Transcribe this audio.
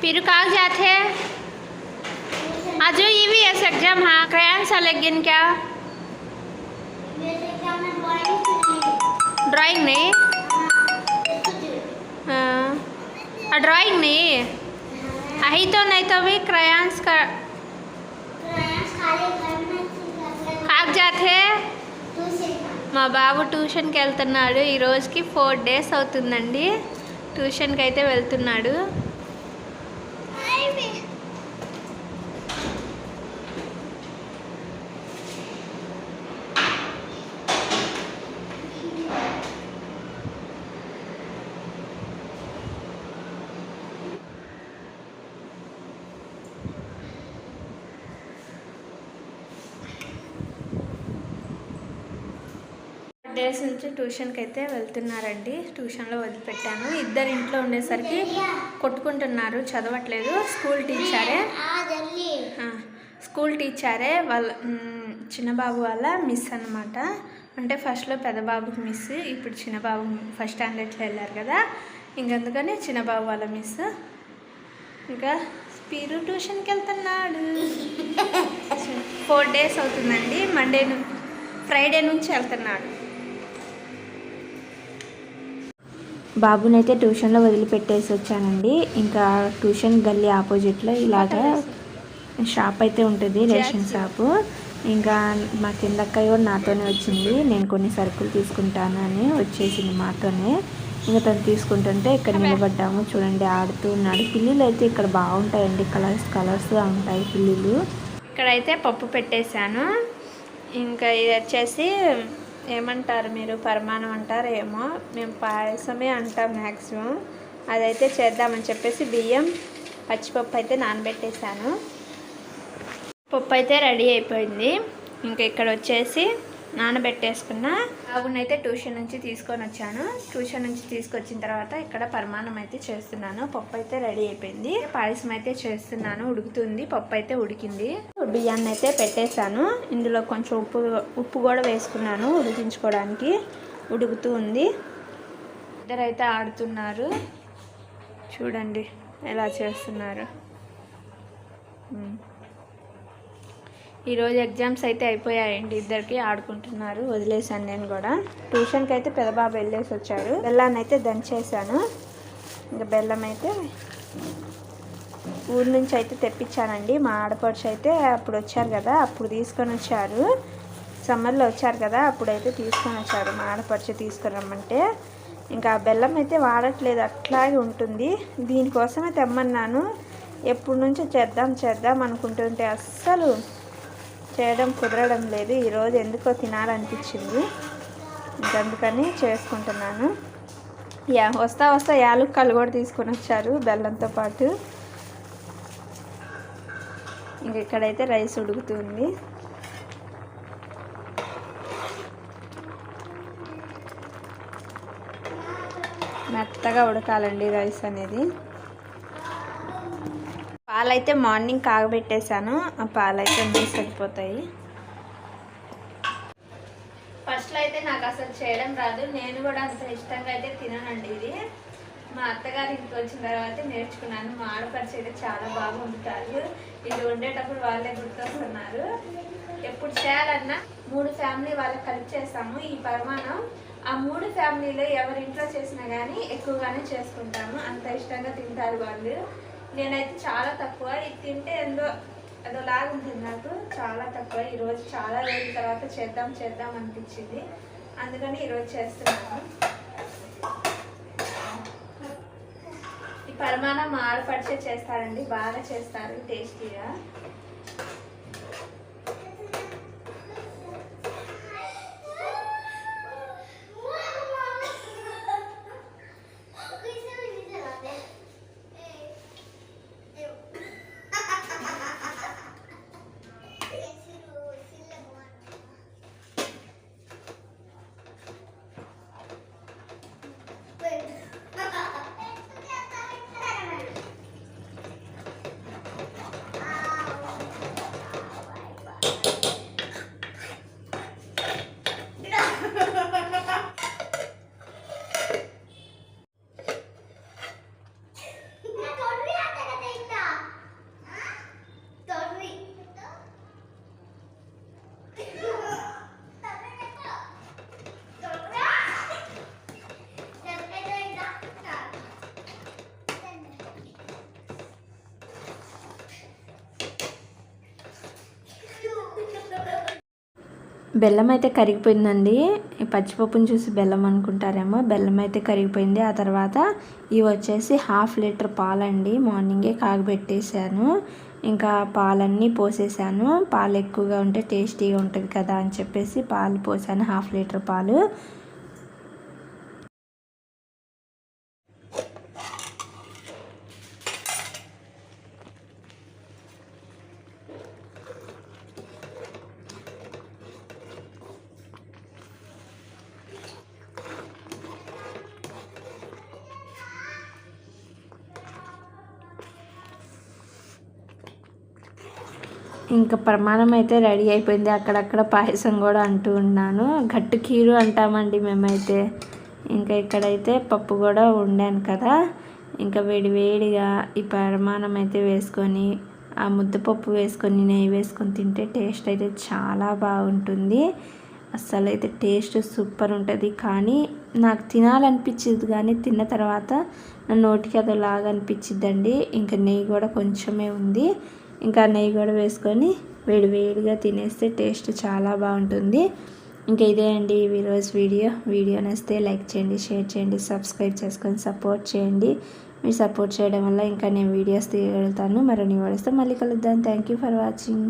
पीरू कहाँ जाते हैं आज जो ये भी है एग्जाम हाँ क्रायन सा लेकिन क्या ड्राइंग नहीं हाँ आ, ड्राइंग नहीं आई तो नहीं तो भी क्रायन्स का कहाँ जाते हैं మా బాబు ట్యూషన్కి వెళ్తున్నాడు ఈ రోజుకి ఫోర్ డేస్ అవుతుందండి ట్యూషన్కి అయితే వెళ్తున్నాడు డేస్ నుంచి ట్యూషన్కి అయితే వెళ్తున్నారండి. ట్యూషన్లో వదిలిపెట్టాను. ఇద్దరు ఇంట్లో ఉండేసరికి కొట్టుకుంటున్నారు. చదవట్లేదు. స్కూల్ టీచరే. స్కూల్ టీచరే వాళ్ళ చిన్నబాబు వాళ్ళ మిస్ అన్నమాట. అంటే ఫస్ట్లో పెద్ద బాబుకి మిస్ ఇప్పుడు చిన్నబాబు ఫస్ట్ స్టాండర్డ్లో వెళ్ళారు కదా. ఇంకందుకని చిన్నబాబు వాళ్ళ మిస్. ఇంకా స్పీరు ట్యూషన్కి వెళ్తున్నాడు ఫోర్ డేస్ అవుతుందండి. మండే ఫ్రైడే నుంచి వెళ్తున్నాడు. బాబునైతే ట్యూషన్లో వదిలిపెట్టేసి వచ్చానండి. ఇంకా ట్యూషన్ గల్లీ ఆపోజిట్లో ఇలాగా షాప్ అయితే ఉంటుంది రేషన్ షాపు. ఇంకా మా కిందక్క కూడా నాతోనే వచ్చింది. నేను కొన్ని సరుకులు తీసుకుంటాను అని వచ్చేసింది మాతోనే. ఇంకా తను తీసుకుంటుంటే ఇక్కడ నిలబడ్డాము. చూడండి ఆడుతూ ఉన్నాడు. పిల్లులు అయితే ఇక్కడ బాగుంటాయండి. కలర్స్ కలర్స్గా ఉంటాయి పిల్లులు. ఇక్కడైతే పప్పు పెట్టేశాను. ఇంకా ఇది వచ్చేసి ఏమంటారు మీరు? పరమాణం అంటారు ఏమో. మేము పాయసమే అంటాం మ్యాక్సిమం అదైతే చేద్దామని చెప్పేసి బియ్యం పచ్చిపప్పు అయితే నానబెట్టేశాను. పప్పు అయితే రెడీ అయిపోయింది. ఇంకా ఇక్కడ వచ్చేసి నానబెట్టేసుకున్న బాబునైతే ట్యూషన్ నుంచి తీసుకొని వచ్చాను. ట్యూషన్ నుంచి తీసుకొచ్చిన తర్వాత ఇక్కడ పరిమాణం అయితే చేస్తున్నాను. పప్పు అయితే రెడీ అయిపోయింది. పాయసం అయితే చేస్తున్నాను. ఉడుకుతుంది. పప్పు అయితే ఉడికింది. బియ్యాన్ని అయితే పెట్టేశాను. ఇందులో కొంచెం ఉప్పు ఉప్పు కూడా వేసుకున్నాను ఉడికించుకోవడానికి. ఉడుకుతూ ఉంది. ఇద్దరైతే ఆడుతున్నారు. చూడండి ఎలా చేస్తున్నారు. ఈరోజు ఎగ్జామ్స్ అయితే అయిపోయాయండి. ఇద్దరికి ఆడుకుంటున్నారు. వదిలేశాను నేను కూడా. ట్యూషన్కి అయితే పెద్దబాబు వెళ్ళేసి వచ్చాడు. బెల్లాన్ని అయితే దంచేసాను ఇంకా బెల్లం అయితే ఊరి నుంచి అయితే తెప్పించానండి. మా ఆడపడుచు అయితే అప్పుడు వచ్చారు కదా అప్పుడు తీసుకొని వచ్చారు. సమ్మర్లో వచ్చారు కదా అప్పుడైతే తీసుకొని వచ్చారు. మా ఆడపడుచు తీసుకొని రమ్మంటే ఇంకా బెల్లం అయితే వాడట్లేదు అట్లాగే ఉంటుంది. దీనికోసమే తెమ్మన్నాను. ఎప్పటి నుంచో చేద్దాం చేద్దాం అనుకుంటుంటే అస్సలు చేయడం కుదరడం లేదు. ఈరోజు ఎందుకో తినాలనిపించింది. అందుకని చేసుకుంటున్నాను. యా వస్తా వస్తా యాలుక్కలు కూడా తీసుకొని వచ్చారు బెల్లంతో పాటు. ఇంక ఇక్కడైతే రైస్ ఉడుకుతుంది. మెత్తగా ఉడకాలండి రైస్ అనేది. పాలైతే మార్నింగ్ కాగబెట్టేశాను. ఆ పాలైతే అన్నీ సరిపోతాయి. ఫస్ట్లో అయితే నాకు అసలు చేయడం రాదు. నేను కూడా అంత ఇష్టంగా అయితే తిననండి ఇది. మా అత్తగారి ఇంటికి వచ్చిన తర్వాత నేర్చుకున్నాను. మా ఆడపడిచి అయితే చాలా బాగా వండుతారు ఇది వండేటప్పుడు వాళ్ళే గుర్తొస్తున్నారు. ఎప్పుడు చేయాలన్నా మూడు ఫ్యామిలీ వాళ్ళకి కలిపి చేస్తాము ఈ పరిమాణం ఆ మూడు ఫ్యామిలీలో ఎవరి ఇంట్లో చేసినా కానీ ఎక్కువగానే చేసుకుంటాము. అంత ఇష్టంగా తింటారు వాళ్ళు. నేనైతే చాలా తక్కువ. ఇది తింటే ఎందో అదో ఉంటుంది నాకు. చాలా తక్కువ. ఈరోజు చాలా రోజుల తర్వాత చేద్దాం చేద్దాం అనిపించింది. అందుకని ఈరోజు చేస్తున్నాను. పరిమాణం మా చేస్తారండి బాగా చేస్తారు టేస్టీగా. బెల్లం అయితే కరిగిపోయిందండి. ఈ పచ్చిపప్పుని చూసి బెల్లం అనుకుంటారేమో. బెల్లం అయితే కరిగిపోయింది. ఆ తర్వాత ఇవి వచ్చేసి హాఫ్ లీటర్ పాలండి. మార్నింగే కాగబెట్టేశాను. ఇంకా పాలన్నీ పోసేసాను పాలు ఎక్కువగా ఉంటే టేస్టీగా ఉంటుంది కదా అని చెప్పేసి పాలు పోసాను. హాఫ్ లీటర్ పాలు. ఇంకా ప్రమాణం అయితే రెడీ అయిపోయింది. అక్కడక్కడ పాయసం కూడా అంటూ ఉన్నాను. గట్టు కీరు అంటామండి మేమైతే. ఇంకా ఇక్కడైతే పప్పు కూడా వండాను కదా. ఇంకా వేడి వేడిగా ఈ పరమాణం అయితే వేసుకొని ఆ ముద్దపప్పు వేసుకొని నెయ్యి వేసుకొని తింటే టేస్ట్ అయితే చాలా బాగుంటుంది. అస్సలు అయితే టేస్ట్ సూపర్ ఉంటుంది. కానీ నాకు తినాలనిపించింది కానీ తిన్న తర్వాత నా నోటికి అదోలాగా అనిపించిద్దండి ఇంకా నెయ్యి కూడా కొంచెమే ఉంది. ఇంకా నెయ్యి కూడా వేసుకొని వేడి వేడిగా తినేస్తే టేస్ట్ చాలా బాగుంటుంది. ఇంకా ఇదే అండి ఈరోజు వీడియో. వీడియో నచ్చితే లైక్ చేయండి షేర్ చేయండి సబ్స్క్రైబ్ చేసుకొని సపోర్ట్ చేయండి. మీరు సపోర్ట్ చేయడం వల్ల ఇంకా నేను వీడియోస్ తీయగలుగుతాను. మరో నీ వాడిస్తే మళ్ళీ కలుద్దాం. Thank you for watching.